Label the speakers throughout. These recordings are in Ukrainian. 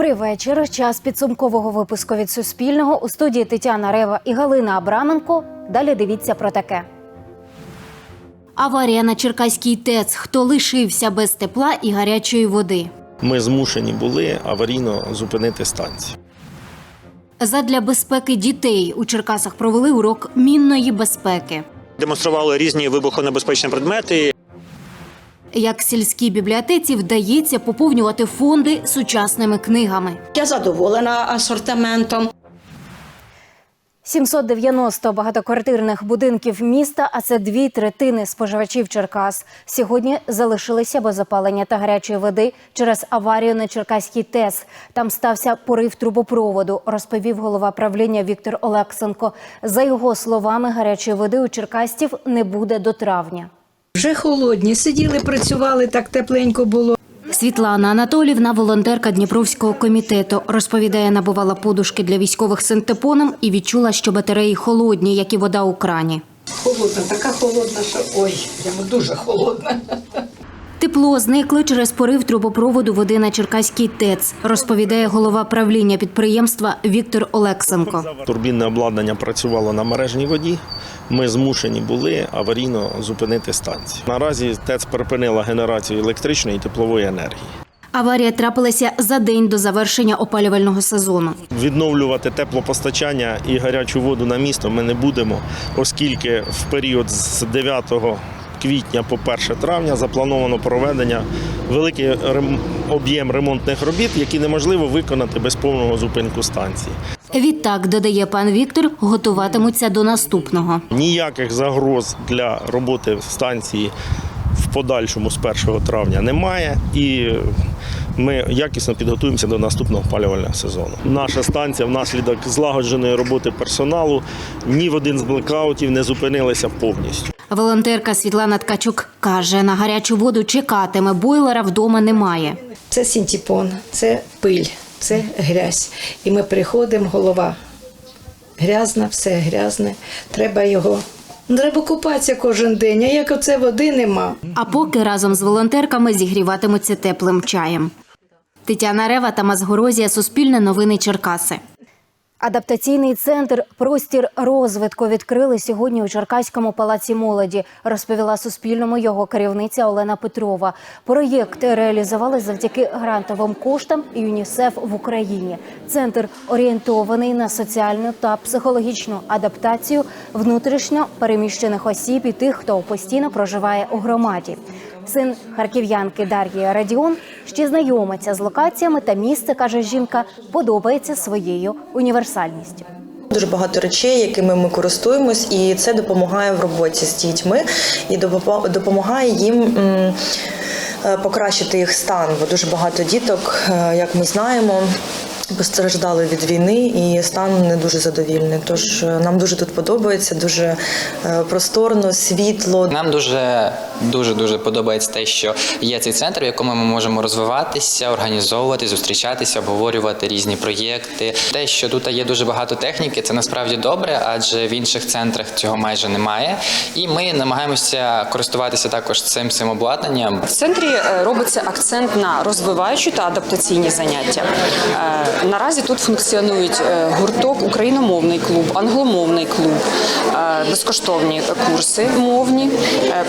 Speaker 1: Добрий вечір. Час підсумкового випуску від Суспільного у студії Тетяна Рева і Галина Абраменко. Далі дивіться про таке. Аварія на Черкаській ТЕЦ. Хто лишився без тепла і гарячої води?
Speaker 2: Ми змушені були аварійно зупинити станцію.
Speaker 1: Задля безпеки дітей у Черкасах провели урок мінної безпеки.
Speaker 3: демонстрували різні вибухонебезпечні предмети.
Speaker 1: Як сільській бібліотеці вдається поповнювати фонди сучасними книгами.
Speaker 4: Я задоволена асортиментом.
Speaker 1: 790 багатоквартирних будинків міста, а це дві третини споживачів Черкас. Сьогодні залишилися без опалення та гарячої води через аварію на Черкаській ТЕС. Там стався порив трубопроводу, розповів голова правління Віктор Олексенко. За його словами, гарячої води у черкастів не буде до травня.
Speaker 5: Вже холодні, сиділи, працювали, так тепленько було.
Speaker 1: Світлана Анатолівна, волонтерка Дніпровського комітету, розповідає, набувала подушки для військових синтепоном і відчула, що батареї холодні, як і вода у крані.
Speaker 5: Холодна, така холодна, що ой, прямо дуже холодна.
Speaker 1: Тепло зникло через порив трубопроводу води на Черкаській ТЕЦ, розповідає голова правління підприємства Віктор Олексенко.
Speaker 2: Турбінне обладнання працювало на мережній воді. Ми змушені були аварійно зупинити станцію. Наразі ТЕЦ припинила генерацію електричної і теплової енергії.
Speaker 1: Аварія трапилася за день до завершення опалювального сезону.
Speaker 2: Відновлювати теплопостачання і гарячу воду на місто ми не будемо, оскільки в період з 9 квітня по 1 травня заплановано проведення великий рем- об'єм ремонтних робіт, які неможливо виконати без повного зупинку станції.
Speaker 1: Відтак, додає пан Віктор, готуватимуться до наступного.
Speaker 2: Ніяких загроз для роботи станції в подальшому з 1 травня немає, і ми якісно підготуємося до наступного опалювального сезону. Наша станція внаслідок злагодженої роботи персоналу ні в один з блекаутів не зупинилася повністю.
Speaker 1: Волонтерка Світлана Ткачук каже, на гарячу воду чекатиме, бойлера вдома немає.
Speaker 5: Це синтепон, це пиль, це грязь. І ми приходимо, голова грязна, все грязне. Треба його. ну, Треба купатися кожен день, а як оце води нема.
Speaker 1: А поки разом з волонтерками зігріватимуться теплим чаєм. Тетяна Рева та Мазгорозія, Суспільне новини Черкаси. Адаптаційний центр Простір розвитку відкрили сьогодні у Черкаському палаці молоді, розповіла Суспільному його керівниця Олена Петрова. Проєкт реалізували завдяки грантовим коштам ЮНІСЕФ в Україні. Центр орієнтований на соціальну та психологічну адаптацію внутрішньо переміщених осіб і тих, хто постійно проживає у громаді. Син харків'янки Дар'ї Радіон ще знайомиться з локаціями та місце, каже жінка, подобається своєю універсальністю.
Speaker 6: Дуже багато речей, якими ми користуємось, і це допомагає в роботі з дітьми і допомагає їм е, покращити їх стан. Бо дуже багато діток, е, як ми знаємо. Постраждали від війни і стан не дуже задовільний. Тож е, нам дуже тут подобається, дуже просторно, світло.
Speaker 7: Нам дуже дуже дуже подобається те, що є цей центр, в якому ми можемо розвиватися, організовувати, зустрічатися, обговорювати різні проєкти. Те, що тут є дуже багато техніки, це насправді добре, адже в інших центрах цього майже немає. І ми намагаємося користуватися також цим цим обладнанням.
Speaker 8: В центрі е, робиться акцент на розвиваючі та адаптаційні заняття. Е, Наразі тут функціонують е, гурток, україномовний клуб, англомовний клуб, безкоштовні курси мовні, е,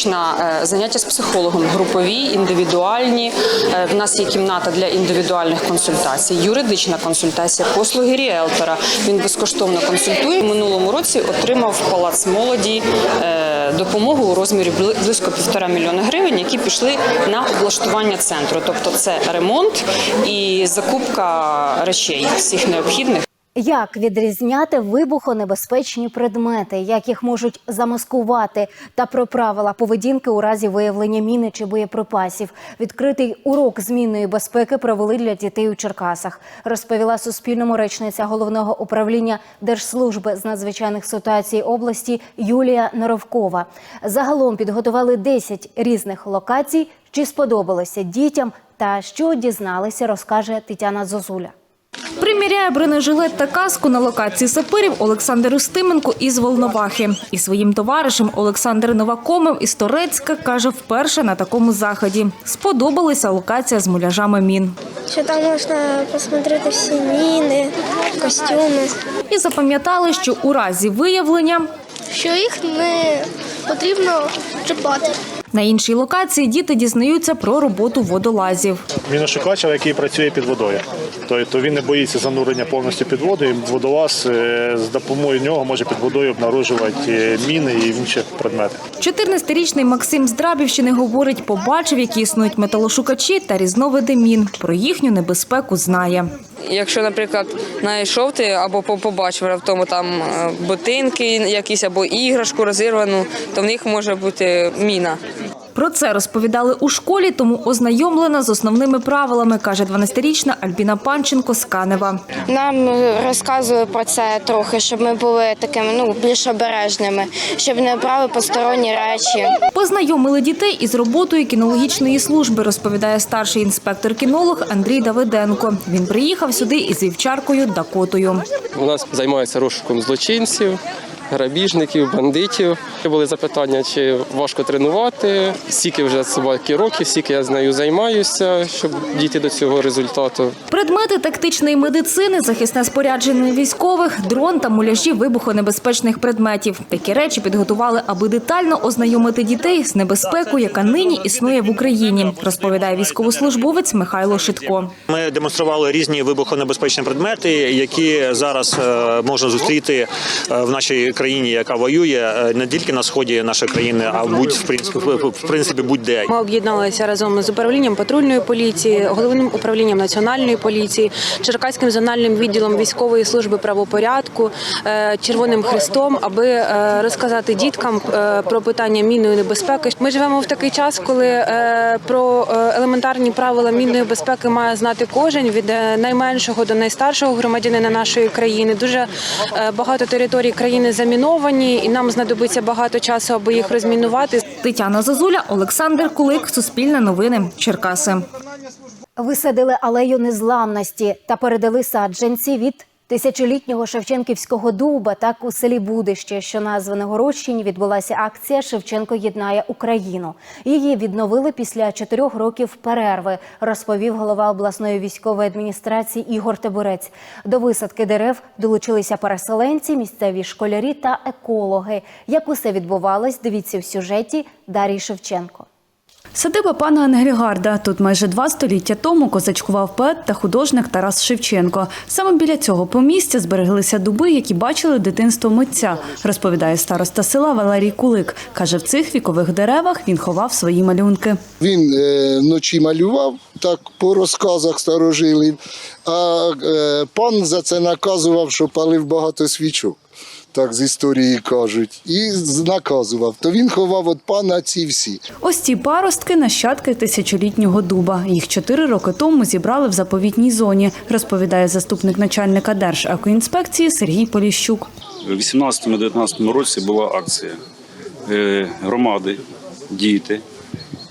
Speaker 8: психологічна е, заняття з психологом, групові, індивідуальні. Е, В нас є кімната для індивідуальних консультацій, юридична консультація, послуги ріелтора. Він безкоштовно консультує. В минулому році отримав палац молоді е, допомогу у розмірі бли- близько півтора мільйона гривень, які пішли на облаштування центру. Тобто це ремонт і закупка речей всіх необхідних.
Speaker 1: Як відрізняти вибухонебезпечні предмети, як їх можуть замаскувати, та про правила поведінки у разі виявлення міни чи боєприпасів. Відкритий урок змінної безпеки провели для дітей у Черкасах, розповіла Суспільному речниця головного управління Держслужби з надзвичайних ситуацій області Юлія Норовкова. Загалом підготували 10 різних локацій. Чи сподобалося дітям та що дізналися, розкаже Тетяна Зозуля.
Speaker 9: Приміряє бронежилет та каску на локації сапирів Олександр Устименко із Волновахи. І своїм товаришем Олександр Новакомов із Торецька каже, вперше на такому заході. Сподобалася локація з муляжами мін.
Speaker 10: Що там можна посмотрети всі міни, костюми.
Speaker 9: І запам'ятали, що у разі виявлення
Speaker 10: Що їх не потрібно чіпати.
Speaker 9: На іншій локації діти дізнаються про роботу водолазів.
Speaker 4: Він міношукача, який працює під водою. Тобто він не боїться занурення повністю під воду, і водолаз е, з допомогою нього може під водою обнаружувати е, міни і інші предмети.
Speaker 9: 14-річний Максим з Драбівщини говорить, побачив, які існують металошукачі та різновиди мін. Про їхню небезпеку знає.
Speaker 3: Якщо, наприклад, знайшов ти або по- побачив раптом там е, ботинки, якісь або іграшку розірвану, то в них може бути міна.
Speaker 9: Про це розповідали у школі, тому ознайомлена з основними правилами, каже 12-річна Альбіна Панченко з Канева.
Speaker 10: Нам розказували про це трохи, щоб ми були такими ну більш обережними, щоб не брали посторонні речі.
Speaker 9: Познайомили дітей із роботою кінологічної служби, розповідає старший інспектор-кінолог Андрій Давиденко. Він приїхав сюди із вівчаркою Дакотою.
Speaker 11: У нас займаються розшуком злочинців, грабіжників, бандитів. Були запитання, чи важко тренувати, скільки вже собаки років, скільки я з нею займаюся, щоб дійти до цього результату.
Speaker 9: Предмети тактичної медицини, захисне спорядження військових, дрон та муляжі вибухонебезпечних предметів. Такі речі підготували, аби детально ознайомити дітей з небезпекою, яка нині існує в Україні, розповідає військовослужбовець Михайло Шитко.
Speaker 12: Ми демонстрували різні вибухонебезпечні предмети, які зараз е, можна зустріти е, в нашій країні, яка воює е, не тільки на сході нашої країни, а будь в принципі в- принципі будь-де.
Speaker 3: Ми об'єдналися разом з управлінням патрульної поліції, головним управлінням національної поліції, Черкаським зональним відділом військової служби правопорядку, е, Червоним Хрестом, аби е, розказати діткам про питання мінної небезпеки. Ми живемо в такий час, коли про елементарні правила мінної безпеки має знати кожен від найменшого до найстаршого громадянина нашої країни. Дуже багато територій країни заміновані, і нам знадобиться багато часу, аби їх розмінувати.
Speaker 9: Тетяна Зазуля, Олександр Кулик, Суспільне новини, Черкаси.
Speaker 1: Висадили алею незламності та передали саджанці від тисячолітнього Шевченківського дуба. Так у селі Будище, що назване Городщині, відбулася акція Шевченко єднає Україну. Її відновили після чотирьох років перерви, розповів голова обласної військової адміністрації Ігор Тебурець. До висадки дерев долучилися переселенці, місцеві школярі та екологи. Як усе відбувалось, дивіться в сюжеті Дарії Шевченко.
Speaker 9: Садиба пана Ангельгарда. Тут майже два століття тому козачкував поет та художник Тарас Шевченко. Саме біля цього помістя збереглися дуби, які бачили дитинство митця, розповідає староста села Валерій Кулик. Каже, в цих вікових деревах він ховав свої малюнки.
Speaker 13: Він е, вночі малював так по розказах старожилів, а е, пан за це наказував, що палив багато свічок. Так з історії кажуть, і наказував. То він ховав від пана ці всі.
Speaker 9: Ось ці паростки нащадки тисячолітнього дуба. Їх чотири роки тому зібрали в заповітній зоні, розповідає заступник начальника Держекоінспекції Сергій Поліщук.
Speaker 14: У 18-19 році була акція. Е, Громади, діти,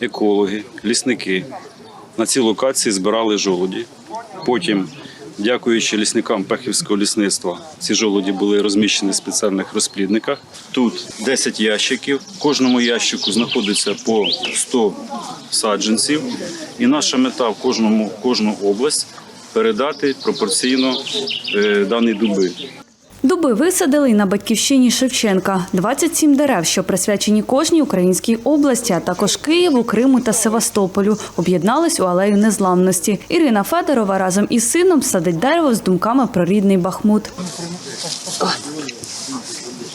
Speaker 14: екологи, лісники на цій локації збирали жолуді. Потім, дякуючи лісникам Пехівського лісництва, ці жолуді були розміщені в спеціальних розплідниках. Тут 10 ящиків. В кожному ящику знаходиться по 100 саджанців. І наша мета в кожному кожну область передати пропорційно е, дані дуби.
Speaker 9: Дуби висадили на батьківщині Шевченка. 27 дерев, що присвячені кожній українській області, а також Києву, Криму та Севастополю, об'єднались у алею незламності. Ірина Федорова разом із сином садить дерево з думками про рідний Бахмут.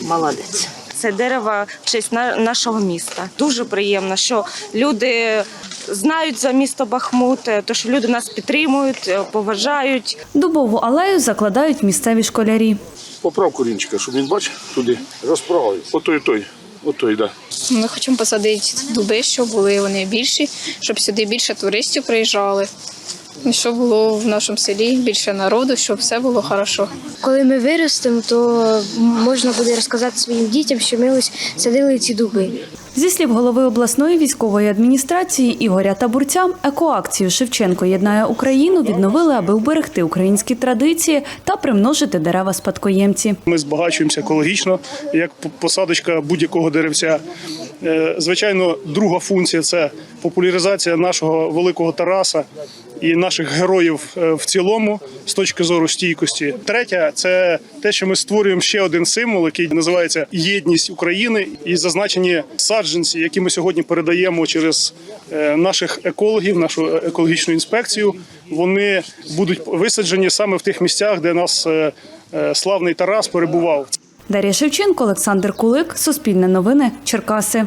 Speaker 3: Молодець. Це дерево в честь нашого міста. Дуже приємно, що люди знають за місто Бахмут, е, то що люди нас підтримують, е, поважають.
Speaker 9: Дубову алею закладають місцеві школярі.
Speaker 4: Поправ корінчика, щоб він бачив туди, розправив. Отой, той, отой, да.
Speaker 10: Ми хочемо посадити дуби, щоб були вони більші, щоб сюди більше туристів приїжджали. І щоб було в нашому селі більше народу, щоб все було хорошо. Коли ми виростемо, то можна буде розказати своїм дітям, що ми ось садили ці дуби.
Speaker 9: Зі слів голови обласної військової адміністрації Ігоря Табурця, екоакцію Шевченко єднає Україну відновили, аби уберегти українські традиції та примножити дерева спадкоємці.
Speaker 15: Ми збагачуємося екологічно, як посадочка будь-якого деревця. Е, Звичайно, друга функція це популяризація нашого великого Тараса і наших героїв е, в цілому з точки зору стійкості. Третя це те, що ми створюємо ще один символ, який називається єдність України, і зазначені саджанці, які ми сьогодні передаємо через е, наших екологів, нашу екологічну інспекцію. Вони будуть висаджені саме в тих місцях, де нас е, славний Тарас перебував.
Speaker 9: Дар'я Шевченко, Олександр Кулик, Суспільне новини, Черкаси.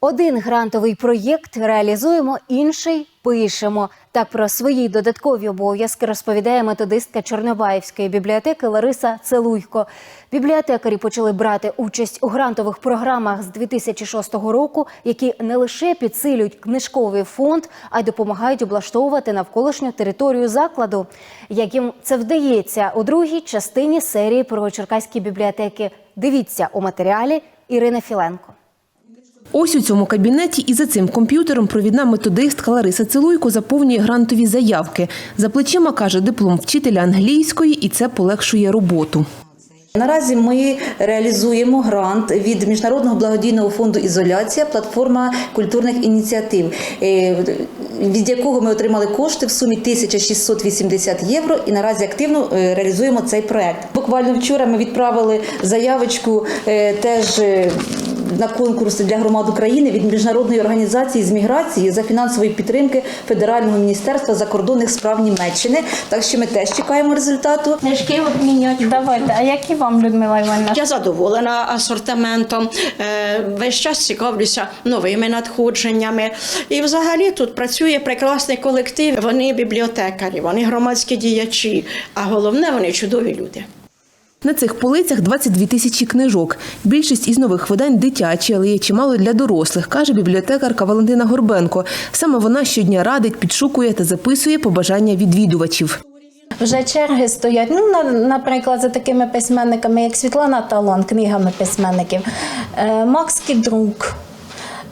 Speaker 1: Один грантовий проєкт реалізуємо, інший пишемо. Так про свої додаткові обов'язки розповідає методистка Чорнобаївської бібліотеки Лариса Целуйко. Бібліотекарі почали брати участь у грантових програмах з 2006 року, які не лише підсилюють книжковий фонд, а й допомагають облаштовувати навколишню територію закладу. Як їм це вдається у другій частині серії про черкаські бібліотеки. Дивіться у матеріалі Ірини Філенко.
Speaker 16: Ось у цьому кабінеті і за цим комп'ютером провідна методистка Лариса Цилуйко заповнює грантові заявки. За плечима каже диплом вчителя англійської, і це полегшує роботу.
Speaker 12: Наразі ми реалізуємо грант від міжнародного благодійного фонду Ізоляція, платформа культурних ініціатив, е, від якого ми отримали кошти в сумі 1680 євро. І наразі активно е, реалізуємо цей проект. Буквально вчора ми відправили заявочку е, теж. На конкурс для громад України від міжнародної організації з міграції за фінансової підтримки Федерального міністерства закордонних справ Німеччини. Так що ми теж чекаємо результату.
Speaker 10: Книжки обміняти. Давайте. А які вам, Людмила Івановна?
Speaker 4: Я задоволена асортиментом, е, весь час цікавлюся новими надходженнями. І взагалі тут працює прекрасний колектив. Вони бібліотекарі, вони громадські діячі, а головне, вони чудові люди.
Speaker 16: На цих полицях 22 тисячі книжок. Більшість із нових видань дитячі, але є чимало для дорослих, каже бібліотекарка Валентина Горбенко. Саме вона щодня радить, підшукує та записує побажання відвідувачів.
Speaker 5: Вже черги стоять. Ну, на- наприклад, за такими письменниками, як Світлана Талон, книгами письменників, е, Макс Кідрук.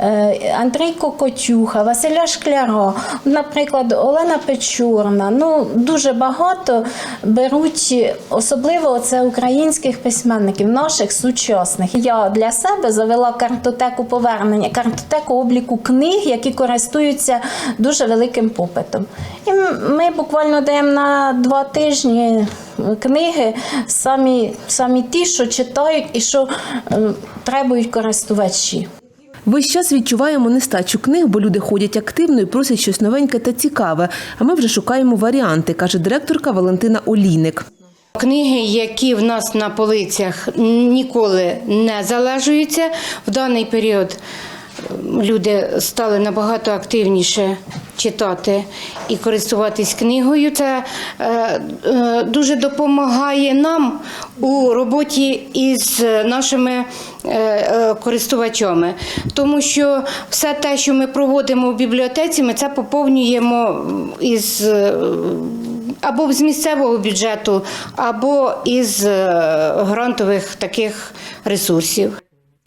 Speaker 5: Е, Андрій Кокотюха, Василя Шкляро, наприклад, Олена Печурна. Ну дуже багато беруть, особливо це українських письменників, наших сучасних. Я для себе завела картотеку повернення, картотеку обліку книг, які користуються дуже великим попитом. І ми буквально даємо на два тижні книги, самі, самі ті, що читають і що е, требують користувачі.
Speaker 16: Весь час відчуваємо нестачу книг, бо люди ходять активно і просять щось новеньке та цікаве. А ми вже шукаємо варіанти, каже директорка Валентина Олійник.
Speaker 17: Книги, які в нас на полицях ніколи не залежуються, в даний період люди стали набагато активніше читати і користуватись книгою. Це е, е, дуже допомагає нам у роботі із нашими е, користувачами, тому що все те, що ми проводимо в бібліотеці, ми це поповнюємо із. або з місцевого бюджету, або із грантових таких ресурсів.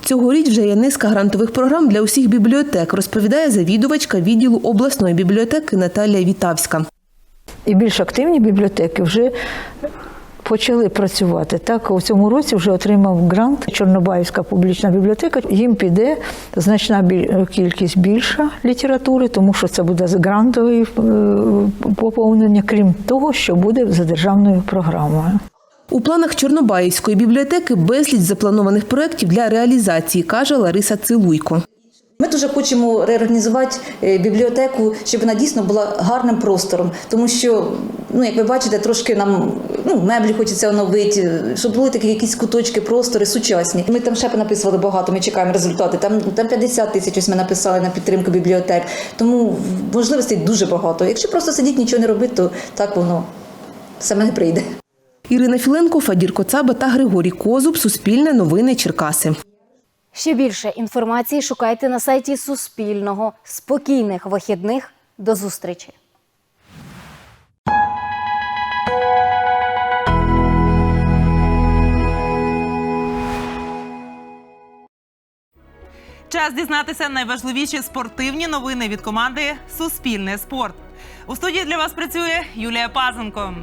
Speaker 16: Цьогоріч вже є низка грантових програм для усіх бібліотек, розповідає завідувачка відділу обласної бібліотеки Наталія Вітавська.
Speaker 18: І більш активні бібліотеки вже почали працювати. Так, у цьому році вже отримав грант Чорнобаївська публічна бібліотека. Їм піде значна кількість більша літератури, тому що це буде грантове поповнення, крім того, що буде за державною програмою.
Speaker 16: У планах Чорнобаївської бібліотеки безліч запланованих проєктів для реалізації, каже Лариса Цилуйко.
Speaker 12: Ми дуже хочемо реорганізувати е, бібліотеку, щоб вона дійсно була гарним простором, тому що, ну як ви бачите, трошки нам ну, меблі хочеться оновити, щоб були такі якісь куточки, простори сучасні. Ми там ще написували багато. Ми чекаємо результати. Там там 50 тисяч ось ми написали на підтримку бібліотек. Тому можливостей дуже багато. Якщо просто сидіти, нічого не робити, то так воно саме не прийде.
Speaker 16: Ірина Філенко, Фадір Коцаба та Григорій Козуб. Суспільне новини Черкаси.
Speaker 1: Ще більше інформації шукайте на сайті Суспільного. Спокійних вихідних. До зустрічі!
Speaker 19: Час дізнатися найважливіші спортивні новини від команди Суспільне спорт. У студії для вас працює Юлія Пазенко.